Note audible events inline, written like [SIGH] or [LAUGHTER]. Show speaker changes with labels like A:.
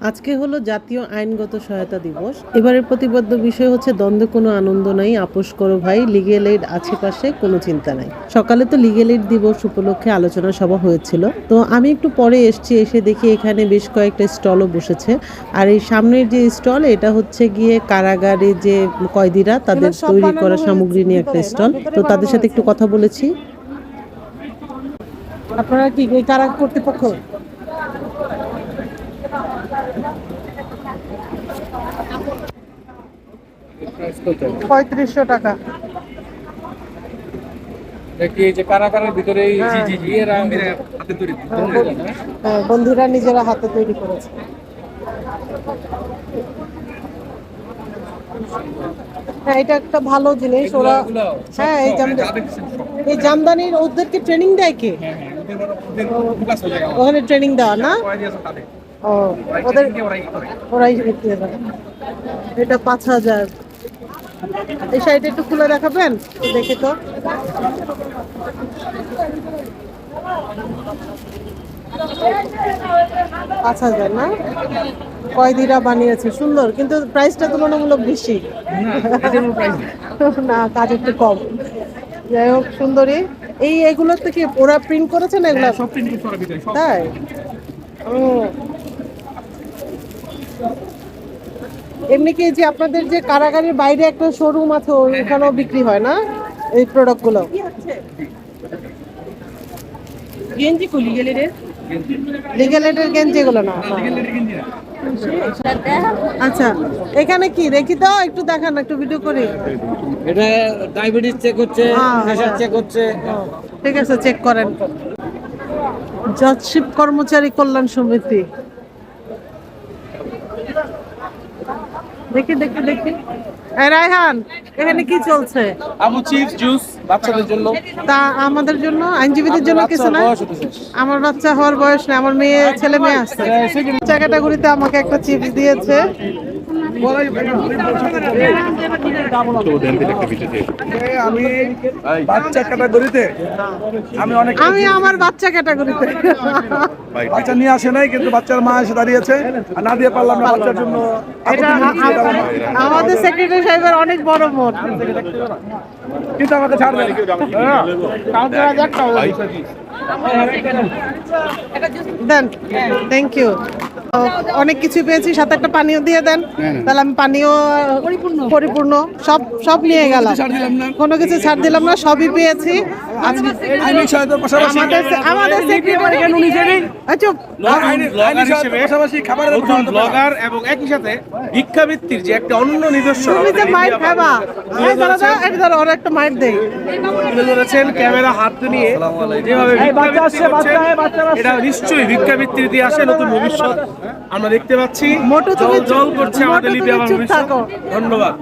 A: আজকে হলো জাতীয় আইনগত সহায়তা দিবস। এবারের প্রতিবদ্ধ বিষয় হচ্ছে দ্বন্দ্বে কোনো আনন্দ নাই আপোষ করো ভাই লিগেল এইড আছে পাশে কোনো চিন্তা নাই। সকালে তো লিগেল এইড দিবস উপলক্ষে আলোচনা সভা হয়েছিল। তো আমি একটু পরে এসেছি এসে দেখি এখানে বেশ কয়েকটা স্টলও বসেছে। আর এই সামনের যে স্টল এটা হচ্ছে গিয়ে কারাগারে যে কয়েদিরা তাদের তৈরি করা সামগ্রী নিয়ে একটা স্টল। তো তাদের সাথে একটু কথা বলেছি।
B: আপনারা কি কারা কর্তৃপক্ষ পঁয়ত্রিশশো টাকা
C: দেখি এই যে কারাগারের ভিতরে এই জি জি জি এরা এরা হাতে তৈরি
B: হ্যাঁ, বন্ধুরা নিজেরা হাতে তৈরি করেছে। হ্যাঁ এটা একটা ভালো জিনিস। ওরা হ্যাঁ এই জাম এই জামদানির ওদেরকে ট্রেনিং দেয় কে? ওখানে ট্রেনিং দেওয়া না? ও ওদের ওরাই বিক্রি করে। এটা পাঁচ হাজার। এই শাড়িটা একটু খুলে দেখাবেন? দেখে তো। পাঁচ হাজার না? কয়দিরা বানিয়েছে? সুন্দর কিন্তু প্রাইসটা তুলনামূলক বেশি। [LAUGHS] না কাজ একটু কম। যাই হোক সুন্দরী। এই এগুলো থেকে ওরা প্রিন্ট করেছে না এগুলো?
C: সব প্রিন্ট সব।
B: তাই? ও এমনি কি যে আপনাদের যে কারাগারের বাইরে একটা শোরুম আছে ওখানেও বিক্রি হয় না? এই প্রোডাক্টগুলো
D: গেঞ্জি কুলি গেলে রে
B: লিগেল এডের গেঞ্জি এগুলো না আচ্ছা এখানে কি? দেখি তো একটু দেখান একটু ভিডিও করি।
C: এটা ডায়াবেটিস চেক হচ্ছে
B: হ্যাঁ, হ্যাঁ।
C: চেক হচ্ছে।
B: ঠিক আছে চেক করেন। জজশিপ কর্মচারী কল্যাণ সমিতি। দেখি দেখি দেখি। রায়হান এখানে কি চলছে?
C: আবু চিপস জুস বাচ্চাদের জন্য।
B: তা আমাদের জন্য আইনজীবীদের জন্য কিছু না? আমার বাচ্চা হওয়ার বয়স না আমার মেয়ে ছেলে মেয়ে আছে জায়গাটা ঘুরিতে আমাকে একটা চিপস দিয়েছে।
E: আমি বাচ্চা ক্যাটাগরিতে আমি অনেক
B: আমি আমার বাচ্চা ক্যাটাগরিতে।
E: বাচ্চা নিয়ে আসে নাই কিন্তু বাচ্চার মা এসে দাঁড়িয়েছে। আর না দিয়ে পারলাম না বাচ্চার জন্য।
B: আমাদের সেক্রেটারি সাহেবের অনেক বড় মন
E: কিন্তু আমাকে ছাড় দেয়
B: দেন। থ্যাংক ইউ অনেক কিছু পেয়েছি সাথে একটা পানীয় দিয়ে দেন। তাহলে আমি পানীয় পরিপূর্ণ। পরিপূর্ণ। সব সব নিয়ে গেলাম।
E: ছাড় দিলাম না।
B: কোনো কিছু ছাড় দিলাম না সবই পেয়েছি। আমাদের সেক্রেটারি চুপ।
F: ব্লগার এবং একই সাথে ভিক্ষাবৃত্তির যে একটা অন্য নিদর্শন
B: তুমি যে মাইট খাবা। এই ধরো তো, এটা ধরো ওর একটা মাইট দেই।
F: তুলে ধরেছেন ক্যামেরা হাতে নিয়ে। যেভাবে ভিক্ষাবৃত্তি করছেন, এটা নিশ্চয়ই ভিক্ষাবৃত্তির ইতিহাসে নতুন ভবিষ্যৎ। আমরা দেখতে পাচ্ছি। জল জল করছে আমাদের
B: লিপি
F: আমার। ধন্যবাদ।